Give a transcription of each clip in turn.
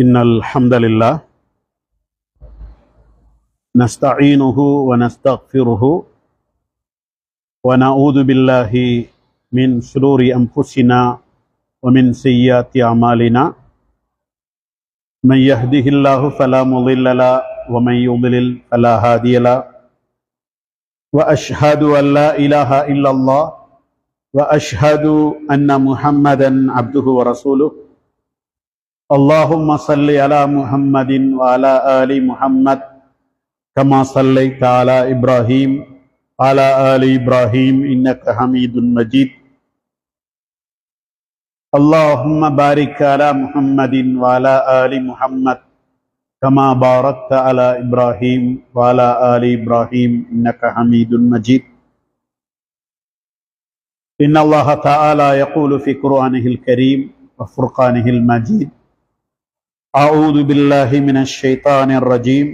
إن الحمد لله نستعينه ونستغفره ونعوذ بالله من شرور أنفسنا ومن سيئات أعمالنا. من يهده الله فلا مضل له ومن يضلل فلا هادي له. وأشهد أن لا إله إلا الله وأشهد أن محمدا عبده ورسوله. اللهم صل على محمد وعلى آل محمد كما صليت على إبراهيم على آل إبراهيم إنك حميد مجيد. اللهم بارك على محمد وعلى آل محمد كما باركت على إبراهيم وعلى آل إبراهيم إنك حميد مجيد. إن الله تعالى يقول في قرآنه الكريم وفرقانه المجيد أعوذ بالله من الشيطان الرجيم.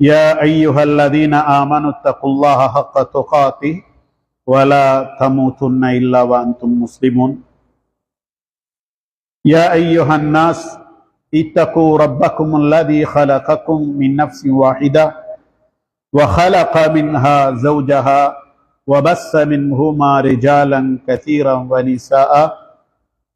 يا أيها الذين آمنوا اتقوا الله حق تقاته ولا تموتن إلا وأنتم مسلمون. يا أيها الناس اتقوا ربكم الذي خلقكم من نفس واحدة وخلق منها زوجها وبث منهما رجالا كثيرا ونساء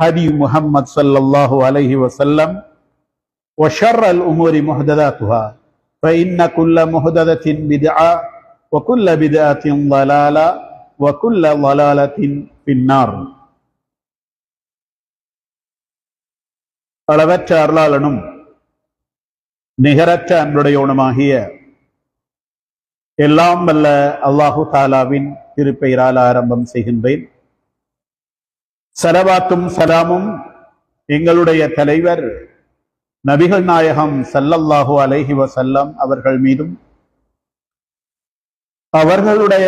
هدي محمد صلى الله عليه وسلم وشر الأمور محدثاتها فإن كل محدثة بدعة وكل بدعة ضلالة وكل ضلالة في النار அளவற்ற அருளாளனும் நிகரற்ற அன்புடையவனுமாகிய எல்லாம் வல்ல அல்லாஹு தாலாவின் திருப்பெயரால் ஆரம்பம் செய்கின்றேன் சரவாத்தும் சலாமும் எங்களுடைய தலைவர் நபிகள் நாயகம் சல்லல்லாஹு அலைஹி வசல்லம் அவர்கள் மீதும் அவர்களுடைய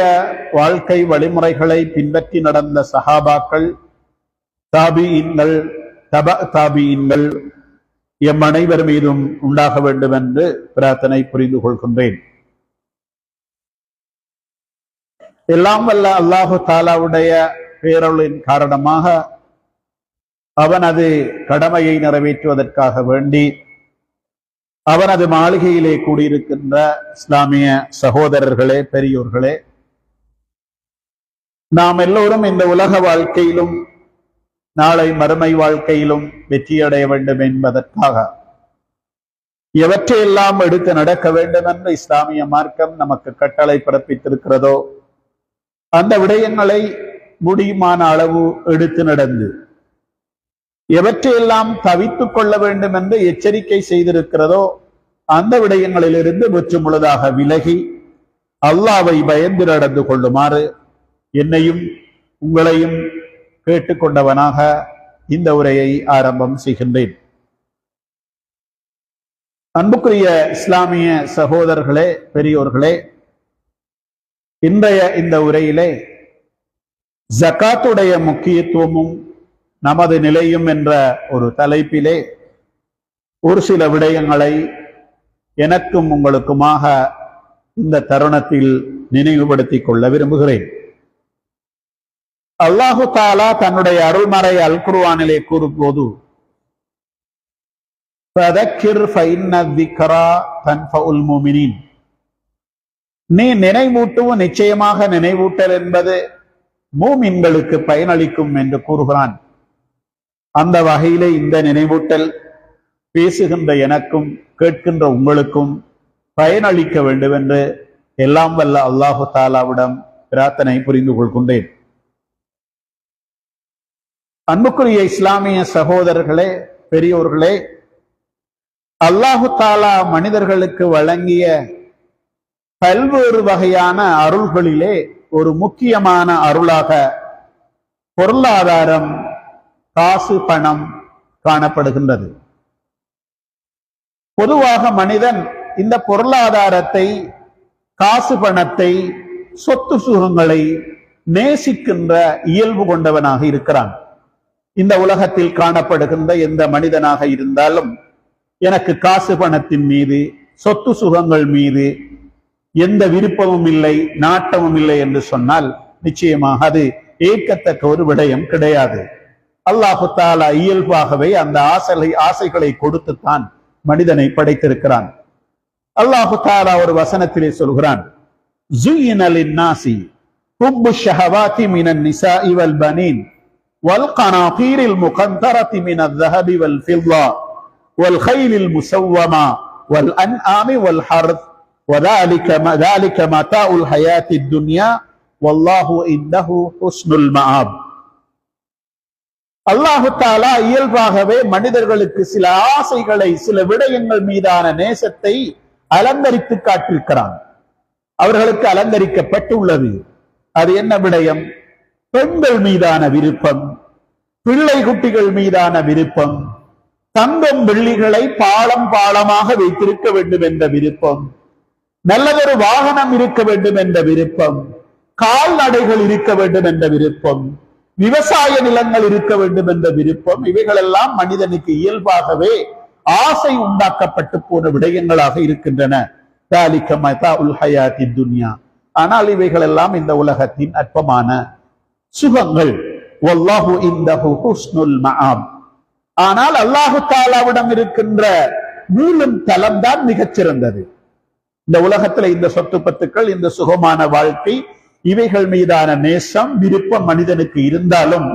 வாழ்க்கை வழிமுறைகளை பின்பற்றி நடந்த சஹாபாக்கள் தாபியின்கள் தப தாபியின்கள் எம் அனைவர் மீதும் உண்டாக வேண்டும் என்று பிரார்த்தனை புரிந்து கொள்கின்றேன். எல்லாம் வல்ல அல்லாஹு தாலாவுடைய பேரொழின் காரணமாக அவனது கடமையை நிறைவேற்றுவதற்காக வேண்டி அவனது மாளிகையிலே கூடியிருக்கின்ற இஸ்லாமிய சகோதரர்களே பெரியோர்களே நாம் எல்லோரும் இந்த உலக வாழ்க்கையிலும் நாளை மறுமை வாழ்க்கையிலும் வெற்றியடைய வேண்டும் என்பதற்காக எவற்றையெல்லாம் எடுத்து நடக்க வேண்டும் என்று இஸ்லாமிய மார்க்கம் நமக்கு கட்டளை பிறப்பித்திருக்கிறதோ அந்த விடயங்களை முடியுமான அளவு எடுத்து நடந்து எவற்றையெல்லாம் தவித்துக் கொள்ள வேண்டும் என்று எச்சரிக்கை செய்திருக்கிறதோ அந்த விடயங்களிலிருந்து முற்று முழுதாக விலகி அல்லாவை பயந்து நடந்து கொள்ளுமாறு என்னையும் உங்களையும் கேட்டுக்கொண்டவனாக இந்த உரையை ஆரம்பம் செய்கின்றேன். அன்புக்குரிய இஸ்லாமிய சகோதரர்களே பெரியோர்களே இன்றைய இந்த உரையிலே ஜக்காத்துடைய முக்கியத்துவமும் நமது நிலையும் என்ற ஒரு தலைப்பிலே ஒரு சில விடயங்களை எனக்கும் உங்களுக்குமாக இந்த தருணத்தில் நினைவுபடுத்திக் கொள்ள விரும்புகிறேன். அல்லாஹு தாலா தன்னுடைய அருள்மறை அல் குருவானிலே கூறும்போது நீ நினைவூட்டுவும் நிச்சயமாக நினைவூட்டல் என்பது மூமின்களுக்கு பயனளிக்கும் என்று கூறுகிறான். அந்த வகையிலே இந்த நினைவூட்டல் பேசுகின்ற எனக்கும் கேட்கின்ற உங்களுக்கும் பயனளிக்க வேண்டும் என்று எல்லாம் வல்ல அல்லாஹு தாலாவிடம் பிரார்த்தனை புரிந்து கொள்கின்றேன். அன்புக்குரிய இஸ்லாமிய சகோதரர்களே பெரியோர்களே அல்லாஹு தாலா மனிதர்களுக்கு வழங்கிய பல்வேறு வகையான அருள்களிலே ஒரு முக்கியமான அருளாக பொருளாதாரம் காசு பணம் காணப்படுகின்றது. பொதுவாக மனிதன் இந்த பொருளாதாரத்தை காசு பணத்தை சொத்து சுகங்களை நேசிக்கின்ற இயல்பு கொண்டவனாக இருக்கிறான். இந்த உலகத்தில் காணப்படுகின்ற எந்த மனிதனாக இருந்தாலும் எனக்கு காசு பணத்தின் மீது சொத்து சுகங்கள் மீது எந்த விருப்பமும் இல்லை நாட்டமும் இல்லை என்று சொன்னால் நிச்சயமாக அது ஏற்கத்தக்க ஒரு விடயம் கிடையாது அல்லாஹு தாலா இயல்பாகவே அந்த ஆசை ஆசைகளை கொடுத்துத்தான் மனிதனை படைத்திருக்கிறான் அல்லாஹு தாலா ஒரு வசனத்திலே சொல்கிறான் زُيِّنَ لِلنَّاسِ حُبُّ الشَّهَوَاتِ مِنَ النِّسَاءِ وَالْبَنِينَ وَالْقَنَاطِيرِ الْمُقَنطَرَةِ مِنَ الذَّهَبِ وَالْفِضَّةِ وَالْخَيْلِ الْمُسَوَّمَةِ وَالْأَنْعَامِ وَالْحَرْثِ وَذَلِكَ ذَلِكَ مَتَاعُ الْحَيَاةِ الدُّنْيَا وَاللَّهُ إِنَّهُ حُسْنُ الْمَآبِ அல்லாஹு தாலா இயல்பாகவே மனிதர்களுக்கு சில ஆசைகளை சில விடயங்கள் மீதான நேசத்தை அலங்கரித்து காட்டிருக்கிறான் அவர்களுக்கு அலங்கரிக்கப்பட்டுள்ளது அது என்ன விடயம் பெண்கள் மீதான விருப்பம் பிள்ளை குட்டிகள் மீதான விருப்பம் தங்கம் வெள்ளிகளை பாலம் பாலமாக வைத்திருக்க வேண்டும் என்ற விருப்பம் நல்ல ஒரு வாகனம் இருக்க வேண்டும் என்ற விருப்பம் கால்நடைகள் இருக்க வேண்டும் என்ற விருப்பம் விவசாய நிலங்கள் இருக்க வேண்டும் என்ற விருப்பம் இவைகளெல்லாம் மனிதனுக்கு இயல்பாகவே ஆசை உண்டாக்கப்பட்டு போன விடயங்களாக இருக்கின்றன. துன்யா ஆனால் இவைகள் எல்லாம் இந்த உலகத்தின் அற்பமான சுகங்கள். ஆனால் அல்லாஹு தாலாவிடம் இருக்கின்ற மூலம் தலம் தான் மிகச்சிறந்தது. இந்த உலகத்துல இந்த சொத்து பத்துக்கள் இந்த சுகமான வாழ்க்கை இவைகள் மீதான நேசம் விருப்பம் மனிதனுக்கு இருந்தாலும்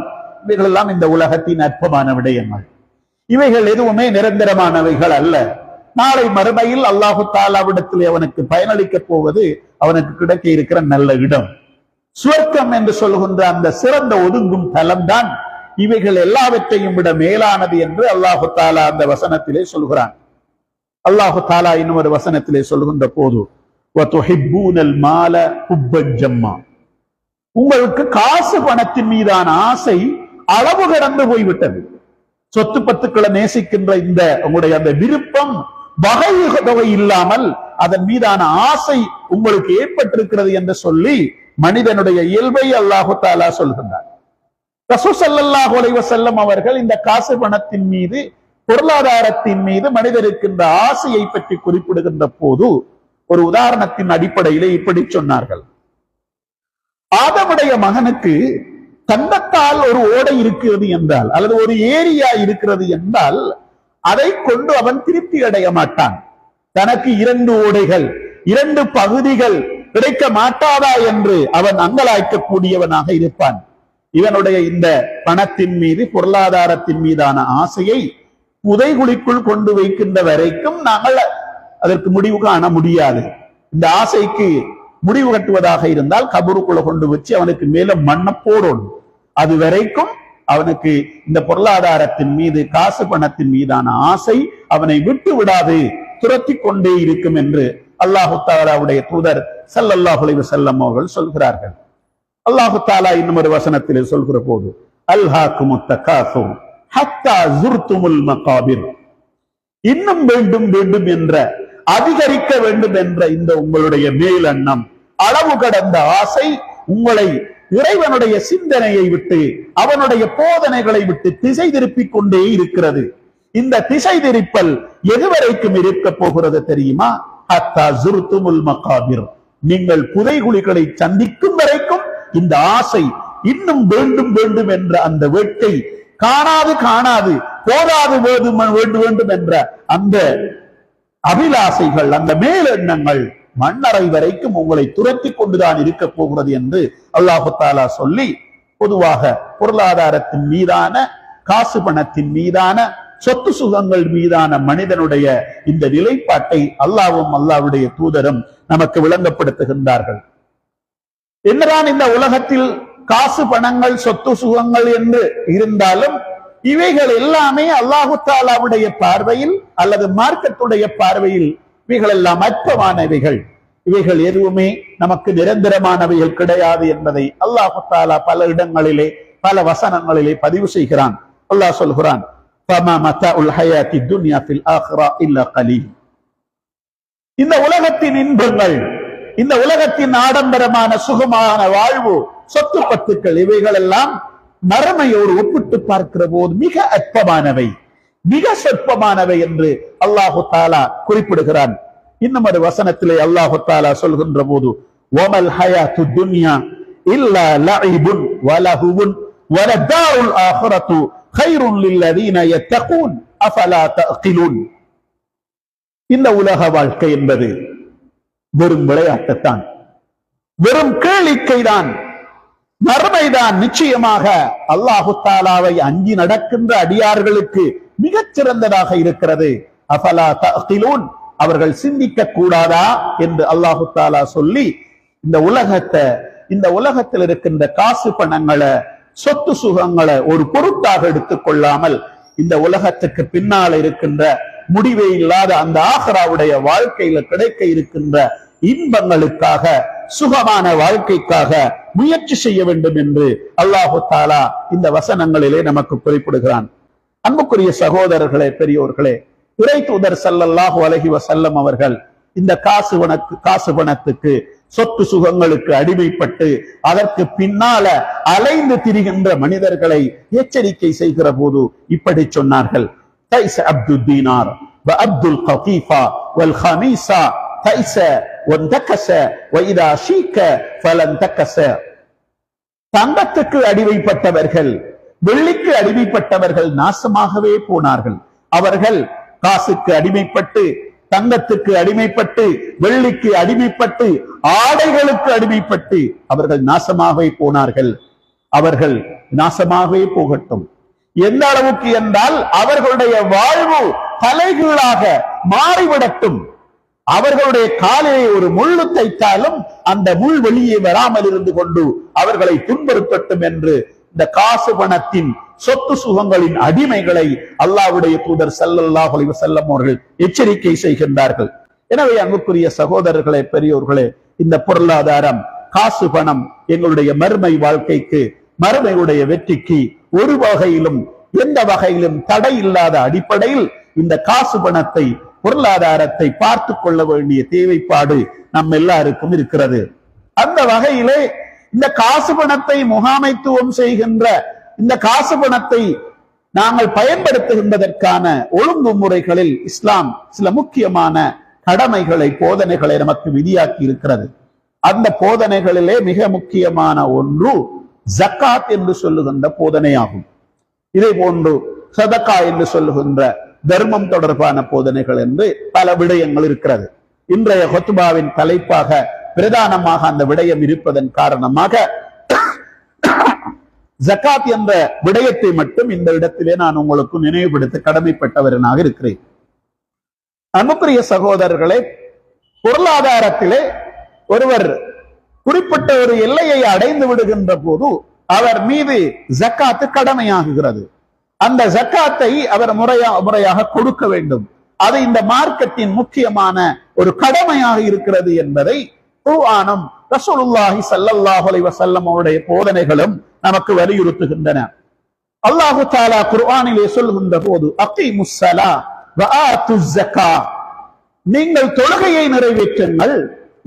இவைகள் எல்லாம் இந்த உலகத்தின் அற்பமான விடயங்கள். இவைகள் எதுவுமே நிரந்தரமானவைகள் அல்ல. நாளை மறுமையில் அல்லாஹு தாலாவிடத்தில் அவனுக்கு பயனளிக்கப் போவது அவனுக்கு கிடைக்க இருக்கிற நல்ல இடம். சுவர்க்கம் என்று சொல்கின்ற அந்த சிறந்த ஒதுங்கும் தலம்தான் இவைகள் எல்லாவற்றையும் விட மேலானது என்று அல்லாஹு தாலா அந்த வசனத்திலே சொல்கிறான். அல்லாஹு தாலா இன்னும் ஒரு வசனத்திலே சொல்கின்ற போது உங்களுக்கு காசு பணத்தின் மீதான ஆசை அளவு கடந்து போய்விட்டது. சொத்து பத்துக்களை நேசிக்கின்ற இந்த உங்களுடைய அந்த விருப்பம் வகை தொகை இல்லாமல் அதன் மீதான ஆசை உங்களுக்கு ஏற்பட்டிருக்கிறது என்று சொல்லி மனிதனுடைய இயல்பை அல்லாஹு தாலா சொல்கின்றார் ரசூசல்லாஹ் செல்லம் அவர்கள் இந்த காசு பணத்தின் மீது பொருளாதாரத்தின் மீது மனிதருக்கின்ற இந்த ஆசையை பற்றி குறிப்பிடுகின்ற போது ஒரு உதாரணத்தின் அடிப்படையிலே இப்படி சொன்னார்கள். ஆதமுடைய மகனுக்கு தந்தத்தால் ஒரு ஓடை இருக்கிறது என்றால் அல்லது ஒரு ஏரியா இருக்கிறது என்றால் அதை கொண்டு அவன் திருப்தி அடைய மாட்டான். தனக்கு இரண்டு ஓடைகள் இரண்டு பகுதிகள் கிடைக்க மாட்டாதா என்று அவன் அங்கலாய்க்கக்கூடியவனாக இருப்பான். இவனுடைய இந்த பணத்தின் மீது பொருளாதாரத்தின் மீதான ஆசையை புதைகுழிக்குள் கொண்டு வைக்கின்ற வரைக்கும் நாங்கள் அதற்கு முடிவு காண முடியாது. இந்த ஆசைக்கு முடிவு கட்டுவதாக இருந்தால் கபருக்குள்ள கொண்டு வச்சு அவனுக்கு மேல மண்ணை போடணும். அது வரைக்கும் அவனுக்கு இந்த பொருளாதாரத்தின் மீது காசு பணத்தின் மீதான ஆசை அவனை விட்டு விடாது துரத்தி கொண்டே இருக்கும் என்று அல்லாஹு தாலாவுடைய தூதர் சல்லல்லாஹுலை செல்லம் அவர்கள் சொல்கிறார்கள். அல்லாஹு தாலா இன்னும் ஒரு வசனத்தில் சொல்கிற போது அல்ஹாக்குமுத் காசும் ஹத்தா ஜுர்துமுல் மகாபிர். இன்னும் வேண்டும் வேண்டும் என்ற அதிகரிக்க வேண்டும் என்ற இந்த உங்களுடைய மேலெண்ணம் அளவு கடந்த ஆசை உங்களை இறைவனுடைய சிந்தனையை விட்டு அவனுடைய போதனைகளை விட்டு திசை திருப்பிக் கொண்டே இருக்கிறது. இந்த திசை திருப்பல் எதுவரைக்கும் இருக்க போகிறது தெரியுமா? ஹத்தா ஜுர்துமுல் மகாபிர். நீங்கள் புதைகுழிகளை சந்திக்கும் வரைக்கும் இந்த ஆசை இன்னும் வேண்டும் வேண்டும் என்ற அந்த வேட்கை காணாது காணாது போதாது வேண்டும் வேண்டும் வேண்டும் என்ற அந்த அபிலாசைகள் அந்த மேலெண்ணங்கள் மண்ணறை வரைக்கும் உங்களை துரத்தி கொண்டுதான் இருக்க போகிறது என்று அல்லாஹு தாலா சொல்லி பொதுவாக பொருளாதாரத்தின் மீதான காசு பணத்தின் மீதான சொத்து சுகங்கள் மீதான மனிதனுடைய இந்த நிலைப்பாட்டை அல்லாவும் அல்லாவுடைய தூதரும் நமக்கு விளங்கப்படுத்துகின்றார்கள். என்னதான் இந்த உலகத்தில் காசு பணங்கள் சொத்து சுகங்கள் என்று இருந்தாலும் இவைகள் எல்லாமே அல்லாஹு தாலாவுடைய பார்வையில் அல்லது மார்க்கத்துடைய பார்வையில் இவைகள் எல்லாம் அற்பமானவைகள். இவைகள் எதுவுமே நமக்கு நிரந்தரமானவைகள் கிடையாது என்பதை அல்லாஹு தாலா பல இடங்களிலே பல வசனங்களிலே பதிவு செய்கிறான். அல்லாஹ் சொல்கிறான் இந்த உலகத்தின் இன்பங்கள் இந்த உலகத்தின் ஆடம்பரமான சுகமான வாழ்வு சொத்து பத்துக்கள் இவைகள் எல்லாம் மறுமையோடு ஒப்பிட்டு பார்க்கிற போது மிக அற்பமானவை மிக சொற்பமானவை என்று அல்லாஹு தாலா குறிப்பிடுகிறான். இன்னும் ஒரு வசனத்திலே அல்லாஹு தாலா சொல்கின்ற போது ஓமல் ஹயாத்து துன்யா இல்லா லஇபுன் வலஹுவுன் வலதாருல் ஆஹரத்து கைருன் லில்லதீன யத்தகூன் அஃபலா தஅகிலுன். இந்த உலக வாழ்க்கை என்பது வெறும் விளையாட்டுத்தான் வெறும் கேளிக்கைதான். மறுமைதான் நிச்சயமாக அல்லாஹு தாலாவை அஞ்சி நடக்கின்ற அடியார்களுக்கு மிகச் சிறந்ததாக இருக்கிறது. அஃபலா தகிலூன் அவர்கள் சிந்திக்க கூடாதா என்று அல்லாஹு தாலா சொல்லி இந்த உலகத்தை இந்த உலகத்தில் இருக்கின்ற காசு பணங்களை சொத்து சுகங்களை ஒரு பொருட்டாக எடுத்துக் கொள்ளாமல் இந்த உலகத்துக்கு பின்னால் இருக்கின்ற முடிவே இல்லாத அந்த ஆஹ்ராவுடைய வாழ்க்கையில கிடைக்க இருக்கின்ற இன்பங்களுக்காக சுகமான வாழ்க்கைக்காக முயற்சி செய்ய வேண்டும் என்று அல்லாஹு தாலா இந்த வசனங்களிலே நமக்கு குறிப்பிடுகிறான். அன்புக்குரிய சகோதரர்களே பெரியோர்களே இறை தூதர் சல்லல்லாஹு அலஹி வசல்லம் அவர்கள் இந்த காசு பணத்து காசு பணத்துக்கு சொத்து சுகங்களுக்கு அடிமைப்பட்டு அதற்கு பின்னால அலைந்து திரிகின்ற மனிதர்களை எச்சரிக்கை செய்கிற போது இப்படி சொன்னார்கள். தைஸ் அப்துல் தீனார் அப்துல் கஃபீஃபா வல் ஹமீசா தைச ஒந்தக்கச வைதா ஷீக்க ஃபலன் தக்கச தங்கத்துக்கு அடிமைப்பட்டவர்கள் வெள்ளிக்கு அடிமைப்பட்டவர்கள் நாசமாகவே போனார்கள். அவர்கள் காசுக்கு அடிமைப்பட்டு தங்கத்துக்கு அடிமைப்பட்டு வெள்ளிக்கு அடிமைப்பட்டு ஆடைகளுக்கு அடிமைப்பட்டு அவர்கள் நாசமாகவே போனார்கள். அவர்கள் நாசமாகவே போகட்டும். எந்த அளவுக்கு என்றால் அவர்களுடைய வாழ்வு தலைகீழாக மாறிவிடட்டும். அவர்களுடைய காலிலே ஒரு முள்ளு தைத்தாலும் அந்த முள் வெளியே வராமல் இருந்து கொண்டு அவர்களை துன்புறுத்தட்டும் என்று இந்த காசு பணத்தின் சொத்து சுகங்களின் அடிமைகளை அல்லாவுடைய தூதர் சல்லல்லாஹ் அலைஹி அவர்கள் எச்சரிக்கை செய்கின்றார்கள். எனவே அங்குக்குரிய சகோதரர்களே பெரியோர்களே இந்த பொருளாதாரம் காசு பணம் எங்களுடைய மறுமை வாழ்க்கைக்கு மறுமையுடைய வெற்றிக்கு ஒரு வகையிலும் எந்த வகையிலும் தடை இல்லாத அடிப்படையில் இந்த காசு பணத்தை பொருளாதாரத்தை பார்த்து கொள்ள வேண்டிய தேவைப்பாடு நம்ம எல்லாருக்கும் இருக்கிறது. அந்த வகையிலே இந்த காசு பணத்தை முகாமைத்துவம் செய்கின்ற இந்த காசு பணத்தை நாங்கள் பயன்படுத்துகின்றதற்கான ஒழுங்கு முறைகளில் இஸ்லாம் சில முக்கியமான கடமைகளை போதனைகளை நமக்கு விதியாக்கி இருக்கிறது. அந்த போதனைகளிலே மிக முக்கியமான ஒன்று ஜக்காத் என்று சொல்லுகின்ற போதனையாகும். இதே போன்று சதக்கா என்று சொல்லுகின்ற தர்மம் தொடர்பான போதனைகள் என்று பல விடயங்கள் இருக்கிறது. இன்றைய ஹொத்துபாவின் தலைப்பாக பிரதானமாக அந்த விடயம் இருப்பதன் காரணமாக ஜக்காத் என்ற விடயத்தை மட்டும் இந்த இடத்திலே நான் உங்களுக்கு நினைவுபடுத்த கடமைப்பட்டவரனாக இருக்கிறேன். அன்புக்குரிய சகோதரர்களே பொருளாதாரத்திலே ஒருவர் குறிப்பிட்ட ஒரு எல்லையை அடைந்து விடுகின்ற போது அவர் மீது ஜக்காத்து கடமையாகுகிறது. அந்த ஜக்காத்தை அவர் முறையா முறையாக கொடுக்க வேண்டும். அது இந்த மார்க்கத்தின் முக்கியமான ஒரு கடமையாக இருக்கிறது என்பதை குர்ஆனும் ரசூலுல்லாஹி ஸல்லல்லாஹு அலைஹி வஸல்லம் அவருடைய போதனைகளும் நமக்கு வலியுறுத்துகின்றன. அல்லாஹு தாலா குர்ஆனிலே சொல்கின்ற போது அகீமுஸ் ஸலா ஸக்கா நீங்கள் தொழுகையை நிறைவேற்றுங்கள்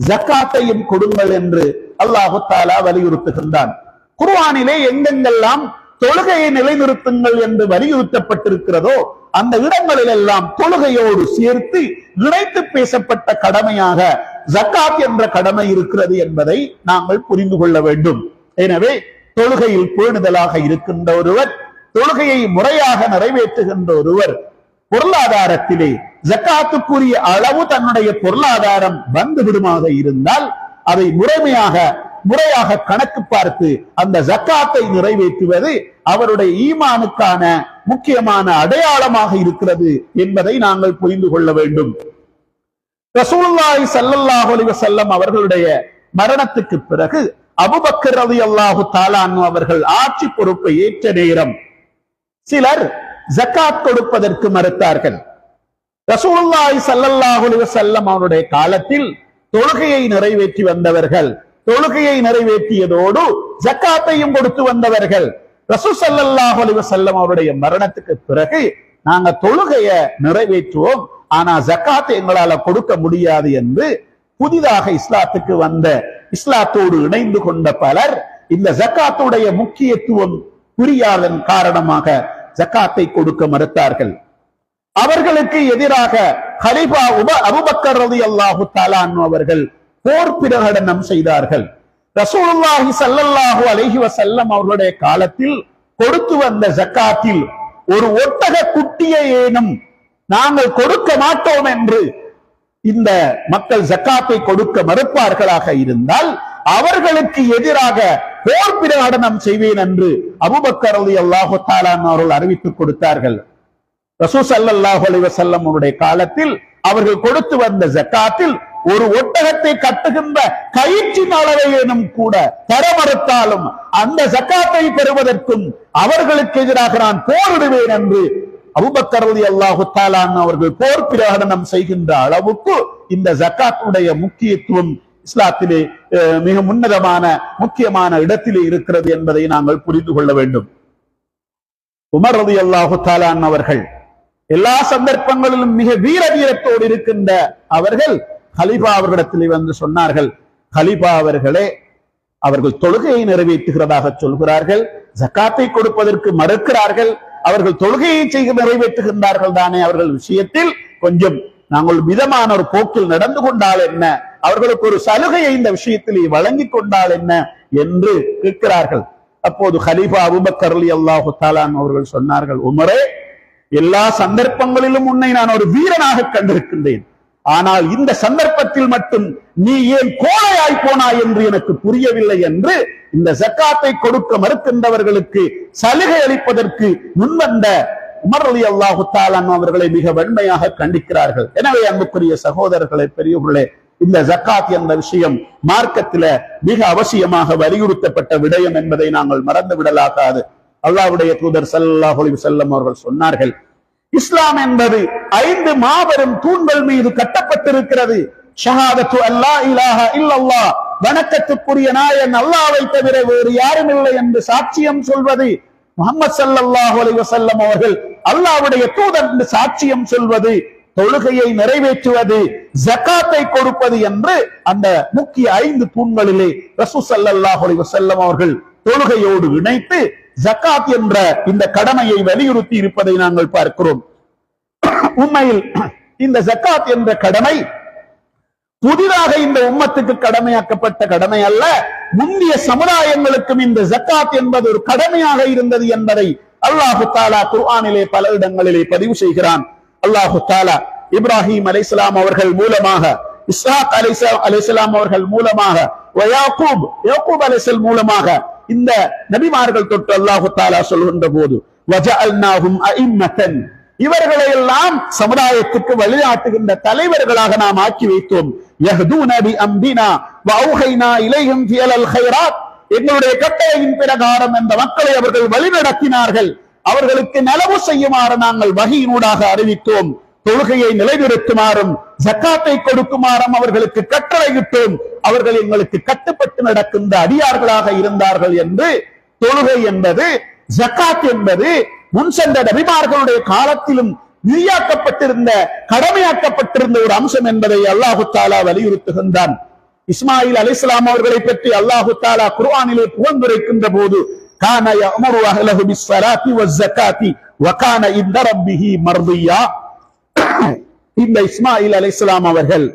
ஜக்காத்தையும் கொடுங்கள் என்று அல்லாஹு தாலா வலியுறுத்துகின்றான். குர்ஆனிலே எங்கெங்கெல்லாம் தொழுகையை நிலைநிறுத்துங்கள் என்று வலியுறுத்தப்பட்டிருக்கிறதோ அந்த இடங்களில் எல்லாம் தொழுகையோடு சேர்த்து இணைத்து பேசப்பட்ட கடமையாக ஜக்காத் என்ற கடமை இருக்கிறது என்பதை நாங்கள் புரிந்து கொள்ள வேண்டும். எனவே தொழுகையில் பேணுதலாக இருக்கின்ற ஒருவர் தொழுகையை முறையாக நிறைவேற்றுகின்ற ஒருவர் பொருளாதாரத்திலே ஜக்காத்துக்குரிய அளவு தன்னுடைய பொருளாதாரம் வந்து விடுமாக இருந்தால் அதை முறைமையாக முறையாக கணக்கு பார்த்து அந்த ஜக்காத்தை நிறைவேற்றுவது அவருடைய ஈமானுக்கான முக்கியமான அடையாளமாக இருக்கிறது என்பதை நாங்கள் புரிந்து கொள்ள வேண்டும். ரசூல்லாய் ஸல்லல்லாஹு அலி வசல்லம் அவர்களுடைய மரணத்துக்கு பிறகு அபுபக்கர் ரவி அல்லாஹு அன்ஹு அவர்கள் ஆட்சி பொறுப்பை ஏற்ற நேரம் சிலர் ஜக்காத் கொடுப்பதற்கு மறுத்தார்கள். ரசூல்லாய் சல்லல்லாஹு அலி வசல்லம் அவருடைய காலத்தில் தொழுகையை நிறைவேற்றி வந்தவர்கள். தொழுகையை நிறைவேற்றியதோடு ஜக்காத்தையும் கொடுத்து வந்தவர்கள். ரசூ சல்லாஹ் அலைஹி அவருடைய மரணத்துக்கு பிறகு நாங்க தொழுகைய நிறைவேற்றுவோம். ஆனா ஜக்காத்தை எங்களால கொடுக்க முடியாது என்று புதிதாக இஸ்லாத்துக்கு வந்த இஸ்லாத்தோடு இணைந்து கொண்ட பலர் இந்த ஜக்காத்துடைய முக்கியத்துவம் புரியாதன் காரணமாக ஜக்காத்தை கொடுக்க மறுத்தார்கள். அவர்களுக்கு எதிராக ஹலிபா உப அபுபக்கர் ரதி அல்லாஹு தாலான் அவர்கள் போர் பிரகடனம் செய்தார்கள். ரசூலுல்லாஹி சல்லல்லாஹு அலைஹி வசல்லம் அவர்களுடைய காலத்தில் கொடுத்து வந்த ஜக்காத்தில் ஒரு ஒட்டக குட்டியை ஏனும் நாங்கள் கொடுக்க மாட்டோம் என்று இந்த மக்கள் ஜக்காத்தை கொடுக்க மறுப்பார்களாக இருந்தால் அவர்களுக்கு எதிராக போர் பிரகடனம் செய்வேன் என்று அபுபக்கர் அலி அல்லாஹு தாலான் அவர்கள் அறிவித்துக் கொடுத்தார்கள். ரசூ சல்லாஹு அலைஹி வஸல்லம் அவருடைய காலத்தில் அவர்கள் கொடுத்து வந்த ஜக்காத்தில் ஒரு ஒட்டகத்தை கட்டுகின்ற கயிற்றின் அளவையேனும் கூட தர மறுத்தாலும் அந்த சக்காத்தை பெறுவதற்கும் அவர்களுக்கு எதிராக நான் போரிடுவேன் என்று அபுபக்கரதி அல்லாஹு தாலான் அவர்கள் போர் பிரகடனம் செய்கின்ற அளவுக்கு இந்த ஜக்காத்துடைய முக்கியத்துவம் இஸ்லாத்திலே அஹ், மிக உன்னதமான முக்கியமான இடத்திலே இருக்கிறது என்பதை நாங்கள் புரிந்து கொள்ள வேண்டும். உமர் ரலியல்லாஹு தாலான் அவர்கள் எல்லா சந்தர்ப்பங்களிலும் மிக வீர வீரத்தோடு இருக்கின்ற அவர்கள் ஹலீபா அவர்களிடத்தில் வந்து சொன்னார்கள் ஹலீபா அவர்களே அவர்கள் தொழுகையை நிறைவேற்றுகிறதாக சொல்கிறார்கள் ஜக்காத்தை கொடுப்பதற்கு மறுக்கிறார்கள் அவர்கள் தொழுகையை செய்து நிறைவேற்றுகின்றார்கள் தானே அவர்கள் விஷயத்தில். கொஞ்சம் நாங்கள் மிதமான ஒரு போக்கில் நடந்து கொண்டால் என்ன? அவர்களுக்கு ஒரு சலுகையை இந்த விஷயத்தில் வழங்கி கொண்டால் என்ன? என்று கேட்கிறார்கள். அப்போது ஹலீஃபா அபூபக்கர் அலி அல்லாஹு தாலான் அவர்கள் சொன்னார்கள் உமரே எல்லா சந்தர்ப்பங்களிலும் உன்னை நான் ஒரு வீரனாக கண்டிருக்கின்றேன். ஆனால் இந்த சந்தர்ப்பத்தில் மட்டும் நீ ஏன் கோழையாய் போனாய் என்று எனக்கு புரியவில்லை என்று இந்த ஜக்காத்தை கொடுக்க மறுக்கின்றவர்களுக்கு சலுகை அளிப்பதற்கு முன்வந்த உமர் அலி அல்லாஹு தாலான் அவர்களை மிக வன்மையாக கண்டிக்கிறார்கள். எனவே அன்புக்குரிய சகோதரர்களை பெரியவர்களே இந்த ஜக்காத் என்ற விஷயம் மார்க்கத்தில மிக அவசியமாக வலியுறுத்தப்பட்ட விடயம் என்பதை நாங்கள் மறந்து விடலாகாது அல்லாவுடைய தூதர் ஸல்லல்லாஹு செல்லம் அவர்கள் சொன்னார்கள் இஸ்லாம் என்பது ஐந்து மாபெரும் தூண்கள் மீது கட்டப்பட்டிருக்கிறது. ஷஹாதத்து அல்லா இலாஹ இல்லல்லா வணக்கத்துக்குரிய நாயன் அல்லாவை தவிர வேறு யாரும் இல்லை என்று சாட்சியம் சொல்வது முகமது சல்லாஹ் அலி வசல்லம் அவர்கள் அல்லாவுடைய தூதர் என்று சாட்சியம் சொல்வது தொழுகையை நிறைவேற்றுவது ஜக்காத்தை கொடுப்பது என்று அந்த முக்கிய ஐந்து தூண்களிலே ரசூ சல்லாஹ் அலி வசல்லம் அவர்கள் தொழுகையோடு இணைத்து ஜக்காத் என்ற இந்த கடமையை வலியுறுத்தி இருப்பதை நாங்கள் பார்க்கிறோம். உண்மையில் இந்த ஜக்காத் என்ற கடமை புதிதாக இந்த உம்மத்துக்கு கடமையாக்கப்பட்ட கடமை அல்ல. முந்தைய சமுதாயங்களுக்கும் இந்த ஜக்காத் என்பது ஒரு கடமையாக இருந்தது என்பதை அல்லாஹு தாலா குர்ஆனிலே பல இடங்களிலே பதிவு செய்கிறான். அல்லாஹு தாலா இப்ராஹிம் அலைசலாம் அவர்கள் மூலமாக இஸ்ஹாக் அலைஹிஸ்ஸலாம் அலைஹிஸ்ஸலாம் அவர்கள் மூலமாக யாக்கூப் யாக்கூப் அலைஹிஸ்ஸல் மூலமாக இந்த நபிமார்கள் தொட்டு அல்லாஹு தாலா சொல்கின்ற போது இவர்களை எல்லாம் சமுதாயத்துக்கு வழிகாட்டுகின்ற தலைவர்களாக நாம் ஆக்கி வைத்தோம். அம்பினா எங்களுடைய கட்டளையின் பிரகாரம் என்ற மக்களை அவர்கள் வழிநடத்தினார்கள். அவர்களுக்கு நலவு செய்யுமாறு நாங்கள் வகையினூடாக அறிவித்தோம். தொழுகையை நிலைநிறுத்துமாறும் ஜக்காத்தை கொடுக்குமாறும் அவர்களுக்கு கட்டளையிட்டோம். அவர்கள் எங்களுக்கு கட்டுப்பட்டு நடக்கின்ற அடியார்களாக இருந்தார்கள் என்று தொழுகை என்பது ஜக்காத் என்பது முன் சென்ற நபிமார்களுடைய காலத்திலும் விதியாக்கப்பட்டிருந்த கடமையாக்கப்பட்டிருந்த ஒரு அம்சம் என்பதை அல்லாஹு தாலா வலியுறுத்துகின்றான். இஸ்மாயில் அலி இஸ்லாம் அவர்களை பற்றி அல்லாஹு தாலா குர்ஆனிலே புகழ்ந்துரைக்கின்ற போது கான யஅமுரு அஹ்லஹு பிஸ்ஸலாத்தி வஸ்ஸகாத்தி வகான இந்த ரப்பிஹி மர்தியா இந்த இஸ்மாயில் அலைஹிஸ்ஸலாம் அவர்கள்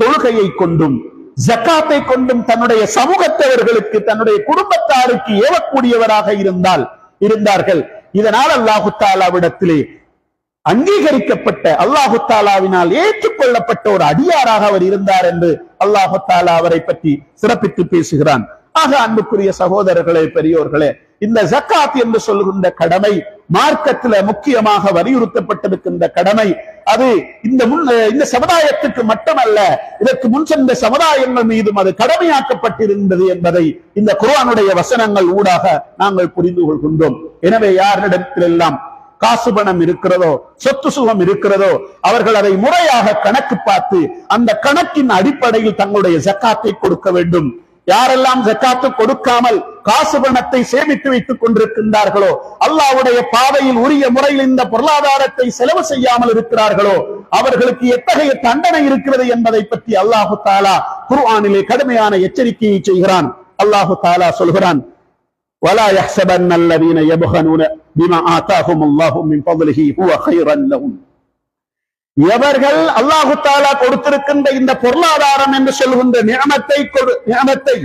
தொழுகையை கொண்டும் ஜக்காத்தை கொண்டும் தன்னுடைய சமூகத்தவர்களுக்கு தன்னுடைய குடும்பத்தாருக்கு ஏவக்கூடியவராக இருந்தால் இருந்தார்கள். இதனால் அல்லாஹு தாலாவிடத்திலே அங்கீகரிக்கப்பட்ட அல்லாஹு தாலாவினால் ஏற்றுக்கொள்ளப்பட்ட ஒரு அடியாராக அவர் இருந்தார் என்று அல்லாஹு தாலா அவரை பற்றி சிறப்பித்து பேசுகிறான். ஆக அன்புக்குரிய சகோதரர்களே பெரியோர்களே இந்த ஜக்காத் என்று சொல்லுகின்ற கடமை மார்க்கத்துல முக்கியமாக வலியுறுத்தப்பட்டிருக்கின்ற கடமை அது இந்த முன் இந்த சமுதாயத்துக்கு மட்டுமல்ல இதற்கு முன் சென்ற சமுதாயங்கள் மீதும் அது கடமையாக்கப்பட்டிருந்தது என்பதை இந்த குர்ஆனுடைய வசனங்கள் ஊடாக நாங்கள் புரிந்து கொள்கின்றோம். எனவே யாரிடத்திலெல்லாம் காசு பணம் இருக்கிறதோ சொத்து சுகம் இருக்கிறதோ அவர்கள் அதை முறையாக கணக்கு பார்த்து அந்த கணக்கின் அடிப்படையில் தங்களுடைய ஜக்காத்தை கொடுக்க வேண்டும். யாரெல்லாம் ஜக்காத்து கொடுக்காமல் காசு பணத்தை சேமித்து வைத்துக் கொண்டிருக்கின்றார்களோ அல்லாஹ்வுடைய பாதையில் உரிய முறையில் இந்த பொருளாதாரத்தை செலவு செய்யாமல் இருக்கிறார்களோ அவர்களுக்கு எத்தகைய தண்டனை இருக்கிறது என்பதை பற்றி அல்லாஹு தாலா குர்ஆனிலே கடுமையான எச்சரிக்கையை செய்கிறான் அல்லாஹு தாலா சொல்கிறான் ولا يحسبن الذين يبخلون بما آتاهم الله من فضله هو خيرا لهم எவர்கள் அல்லாஹு தாலா கொடுத்திருக்கின்ற இந்த பொருளாதாரம் என்று சொல்கின்ற நியமத்தை நியமத்தை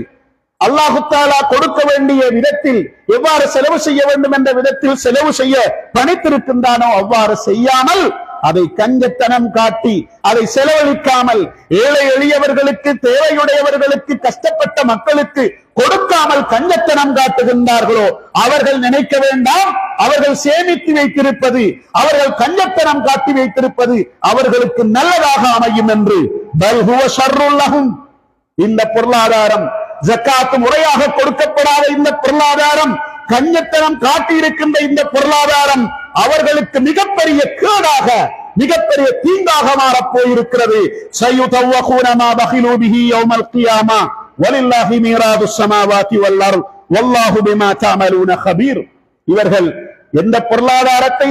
அல்லாஹு தாலா கொடுக்க வேண்டிய விதத்தில் எவ்வாறு செலவு செய்ய வேண்டும் என்ற விதத்தில் செலவு செய்ய பணித்திருக்கின்றானோ அவ்வாறு செய்யாமல் அதை கஞ்சத்தனம் காட்டி அதை செலவழிக்காமல் ஏழை எளியவர்களுக்கு தேவையுடையவர்களுக்கு கஷ்டப்பட்ட மக்களுக்கு கொடுக்காமல் கஞ்சத்தனம் காட்டுகின்றார்களோ அவர்கள் நினைக்க வேண்டாம். அவர்கள் சேமித்து வைத்திருப்பது அவர்கள் கஞ்சத்தனம் காட்டி வைத்திருப்பது அவர்களுக்கு நல்லதாக அமையும் என்று. இந்த பொருளாதாரம் ஜக்காத்து முறையாக கொடுக்கப்படாத இந்த பொருளாதாரம் கஞ்சத்தனம் காட்டி இருக்கின்ற இந்த பொருளாதாரம் அவர்களுக்கு மிகப்பெரிய கேடாக மிகப்பெரிய தீங்காக மாறப் போயிருக்கிறது. சயுதவ்வகூன மா யௌமல் கியாமா. வலில்லாஹி மீராது ஸமாவாதி வல் வல்லாஹு பிமா இவர்கள் எந்த பொருளாதாரத்தை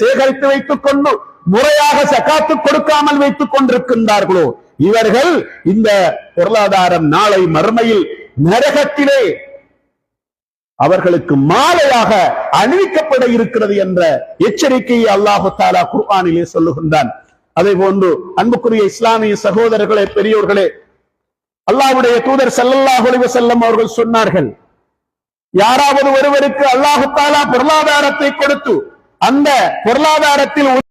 சேகரித்து வைத்துக் கொண்டு முறையாக சகாத்து கொடுக்காமல் வைத்துக் கொண்டிருக்கின்றார்களோ இவர்கள் இந்த பொருளாதாரம் நாளை மறுமையில் நரகத்திலே அவர்களுக்கு மாலையாக அணிவிக்கப்பட இருக்கிறது என்ற எச்சரிக்கையை அல்லாஹு தாலா குர்ஆனிலே சொல்லுகின்றான். அதே போன்று அன்புக்குரிய இஸ்லாமிய சகோதரர்களே பெரியோர்களே அல்லாஹுடைய தூதர் ஸல்லல்லாஹு அலைஹி அவர்கள் சொன்னார்கள் யாராவது ஒருவருக்கு அல்லாஹு தாலா பொருளாதாரத்தை கொடுத்து அந்த பொருளாதாரத்தில்